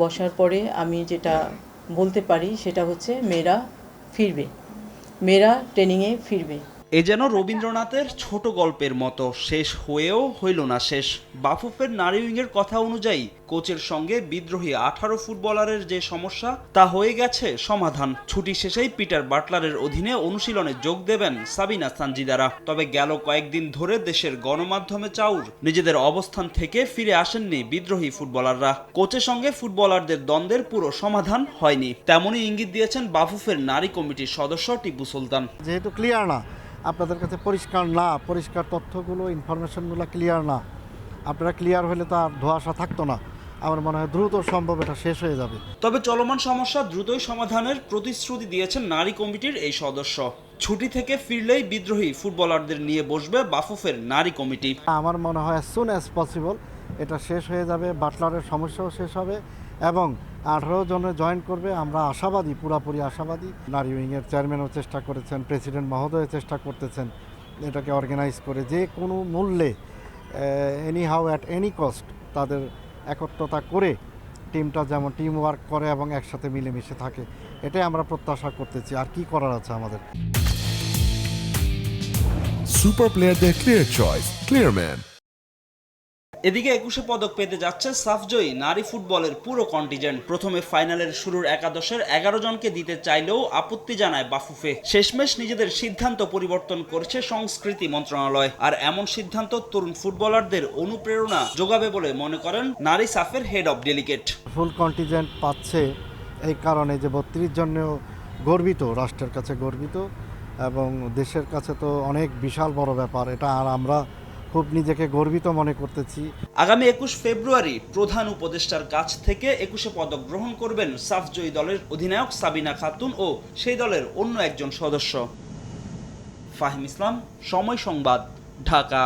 বসার পরে আমি যেটা বলতে পারি সেটা হচ্ছে মেয়েরা ফিরবে। মেয়েরা ট্রেনিংয়ে ফিরবে। এ যেন রবীন্দ্রনাথের ছোট গল্পের মতো। শেষ হয়েও হইল না শেষ। বাফুফের নারী উইংয়ের কথা অনুযায়ী কোচের সঙ্গে বিদ্রোহী আঠারো ফুটবলারের যে সমস্যা, তা হয়ে গেছে সমাধান। ছুটি শেষেই পিটার বাটলারের অধীনে অনুশীলনে যোগ দেবেন সাবিনা সানজিদারা। তবে গেল কয়েকদিন ধরে দেশের গণমাধ্যমে চাউর। নিজেদের অবস্থান থেকে ফিরে আসেননি বিদ্রোহী ফুটবলাররা। কোচের সঙ্গে ফুটবলারদের দ্বন্দ্বের পুরো সমাধান হয়নি। তেমনই ইঙ্গিত দিয়েছেন বাফুফের নারী কমিটির সদস্য টিপু সুলতান। যেহেতু ক্লিয়ার না আপনাদের কাছে পরিষ্কার না পরিষ্কার তথ্যগুলো ইনফরমেশনগুলো ক্লিয়ার না। আপনারা ক্লিয়ার হলে তো আর ধোয়াশা থাকতো না। আমার মনে হয় দ্রুত সম্ভব এটা শেষ হয়ে যাবে। তবে চলমান সমস্যা দ্রুতই সমাধানের প্রতিশ্রুতি দিয়েছেন নারী কমিটির এই সদস্য। ছুটি থেকে ফিরলেই বিদ্রোহী ফুটবলারদের নিয়ে বসবে বাফুফের নারী কমিটি। আমার মনে হয় সুন অ্যাজ পসিবল এটা শেষ হয়ে যাবে, বাটলারের সমস্যাও শেষ হবে এবং আঠারো জনে জয়েন করবে, আমরা আশাবাদী, পুরাপুরি আশাবাদী। নারী উইংয়ের চেয়ারম্যানও চেষ্টা করেছেন প্রেসিডেন্ট মহোদয় চেষ্টা করতেছেন এটাকে অর্গানাইজ করে যে কোনো মূল্যে anyhow at any cost তাদের একত্রতা করে টিমটা যেমন টিম ওয়ার্ক করে এবং একসাথে মিলেমিশে থাকে, এটাই আমরা প্রত্যাশা করতেছি। আর কি করার আছে আমাদের? সুপার প্লেয়ারদের ক্লিয়ার চয়েস ক্লিয়ারম্যান এদিকে একুশে পদক পেতে যাচ্ছে সাফজয়ী। নারী ফুটবলের পুরো কন্টিজেন্ট। প্রথমে ফাইনালের শুরুর একাদশের এগারো জনকে দিতে চাইলেও আপত্তি জানায় বাফুফে। শেষমেশ নিজেদের সিদ্ধান্ত পরিবর্তন করেছে সংস্কৃতি মন্ত্রণালয়। আর এমন সিদ্ধান্ত তরুণ ফুটবলারদের অনুপ্রেরণা যোগাবে বলে মনে করেন নারী সাফের head of delegate full contingent পাচ্ছে এই কারণে যে বত্রিশ জনেও গর্বিত, রাষ্ট্রের কাছে গর্বিত এবং দেশের কাছে তো অনেক বিশাল বড় ব্যাপার। এটা আর আমরা খুব নিজেকে গর্বিত মনে করতেছি। আগামী একুশ ফেব্রুয়ারি প্রধান উপদেষ্টার কাছ থেকে একুশে পদক গ্রহণ করবেন সাফজয়ী দলের অধিনায়ক সাবিনা খাতুন ও সেই দলের অন্য একজন সদস্য। ফাহিম ইসলাম, সময় সংবাদ, ঢাকা।